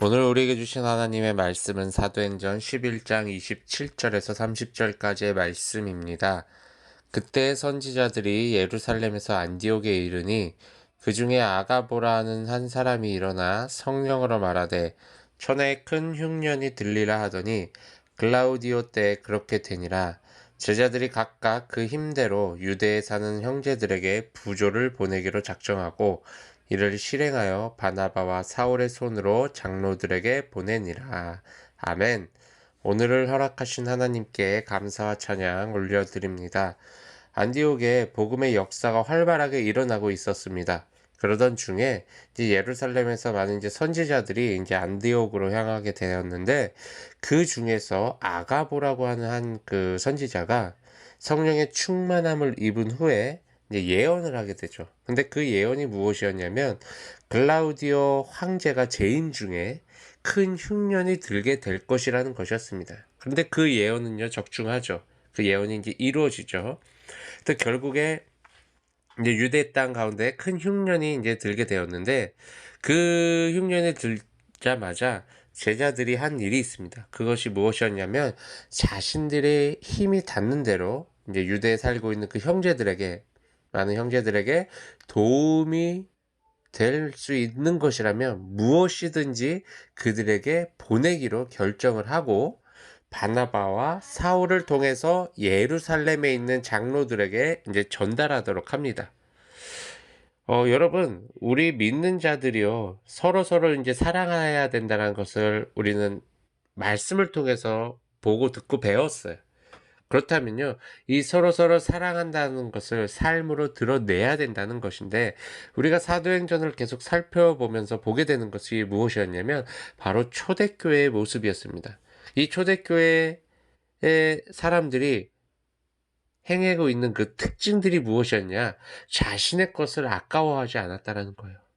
오늘 우리에게 주신 하나님의 말씀은 사도행전 11장 27절에서 30절까지의 말씀입니다. 그때 선지자들이 예루살렘에서 안디옥에 이르니 그 중에 아가보라는 한 사람이 일어나 성령으로 말하되 천하에 큰 흉년이 들리라 하더니 글라우디오 때 그렇게 되니라 제자들이 각각 그 힘대로 유대에 사는 형제들에게 부조를 보내기로 작정하고 이를 실행하여 바나바와 사울의 손으로 장로들에게 보내니라. 아멘. 오늘을 허락하신 하나님께 감사와 찬양 올려드립니다. 안디옥에 복음의 역사가 활발하게 일어나고 있었습니다. 그러던 중에 이제 예루살렘에서 많은 이제 선지자들이 이제 안디옥으로 향하게 되었는데 그 중에서 아가보라고 하는 한 그 선지자가 성령의 충만함을 입은 후에 예언을 하게 되죠. 근데 그 예언이 무엇이었냐면 글라우디오 황제가 재임 중에 큰 흉년이 들게 될 것이라는 것이었습니다. 그런데 그 예언은요 적중하죠. 그 예언이 이제 이루어지죠. 또 결국에 이제 유대 땅 가운데 큰 흉년이 이제 들게 되었는데 그 흉년이 들자마자 제자들이 한 일이 있습니다. 그것이 무엇이었냐면 자신들의 힘이 닿는 대로 이제 유대에 살고 있는 그 형제들에게 많은 형제들에게 도움이 될 수 있는 것이라면 무엇이든지 그들에게 보내기로 결정을 하고 바나바와 사울을 통해서 예루살렘에 있는 장로들에게 이제 전달하도록 합니다. 어, 여러분, 우리 믿는 자들이요, 서로 서로 이제 사랑해야 된다는 것을 우리는 말씀을 통해서 보고 듣고 배웠어요. 그렇다면요, 이 서로 서로 사랑한다는 것을 삶으로 드러내야 된다는 것인데, 우리가 사도행전을 계속 살펴보면서 보게 되는 것이 무엇이었냐면, 바로 초대교회의 모습이었습니다. 이 초대교회의 사람들이 행하고 있는 그 특징들이 무엇이었냐? 자신의 것을 아까워하지 않았다라는 거예요.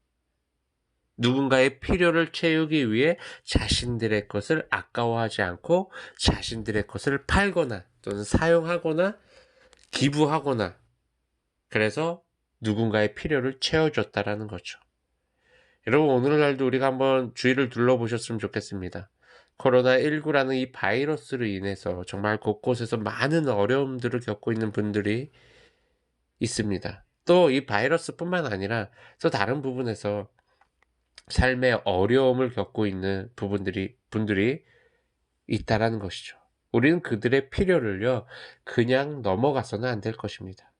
누군가의 필요를 채우기 위해 자신들의 것을 아까워하지 않고 자신들의 것을 팔거나 또는 사용하거나 기부하거나 그래서 누군가의 필요를 채워줬다라는 거죠. 여러분 오늘날도 우리가 한번 주위를 둘러보셨으면 좋겠습니다. 코로나19라는 이 바이러스로 인해서 정말 곳곳에서 많은 어려움들을 겪고 있는 분들이 있습니다. 또 이 바이러스뿐만 아니라 또 다른 부분에서 삶의 어려움을 겪고 있는 부분들이 분들이 있다라는 것이죠. 우리는 그들의 필요를요 그냥 넘어가서는 안 될 것입니다.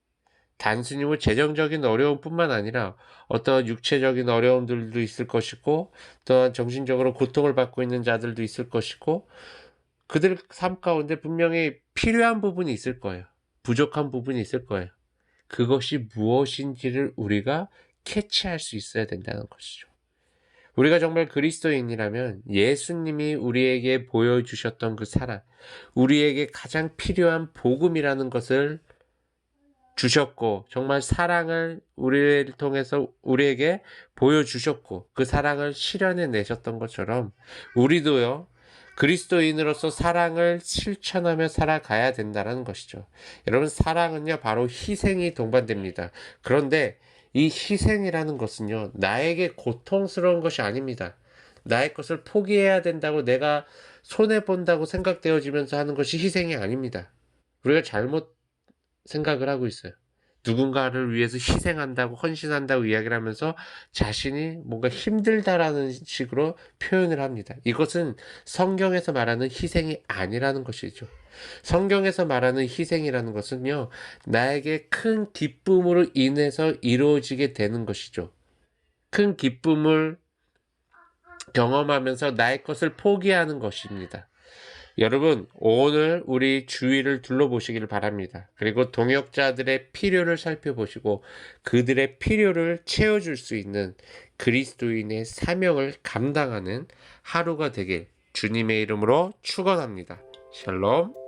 단순히 뭐 재정적인 어려움뿐만 아니라 어떤 육체적인 어려움들도 있을 것이고 또한 정신적으로 고통을 받고 있는 자들도 있을 것이고 그들 삶 가운데 분명히 필요한 부분이 있을 거예요. 부족한 부분이 있을 거예요. 그것이 무엇인지를 우리가 캐치할 수 있어야 된다는 것이죠. 우리가 정말 그리스도인이라면 예수님이 우리에게 보여주셨던 그 사랑, 우리에게 가장 필요한 복음이라는 것을 주셨고, 정말 사랑을 우리를 통해서 우리에게 보여주셨고, 그 사랑을 실현해 내셨던 것처럼, 우리도요, 그리스도인으로서 사랑을 실천하며 살아가야 된다는 것이죠. 여러분, 사랑은요, 바로 희생이 동반됩니다. 그런데 이 희생이라는 것은요, 나에게 고통스러운 것이 아닙니다. 나의 것을 포기해야 된다고 내가 손해본다고 생각되어지면서 하는 것이 희생이 아닙니다. 우리가 잘못 생각을 하고 있어요. 누군가를 위해서 희생한다고 헌신한다고 이야기를 하면서 자신이 뭔가 힘들다라는 식으로 표현을 합니다. 이것은 성경에서 말하는 희생이 아니라는 것이죠. 성경에서 말하는 희생이라는 것은요, 나에게 큰 기쁨으로 인해서 이루어지게 되는 것이죠. 큰 기쁨을 경험하면서 나의 것을 포기하는 것입니다. 여러분, 오늘 우리 주위를 둘러보시기를 바랍니다. 그리고 동역자들의 필요를 살펴보시고 그들의 필요를 채워줄 수 있는 그리스도인의 사명을 감당하는 하루가 되길 주님의 이름으로 축원합니다. 샬롬.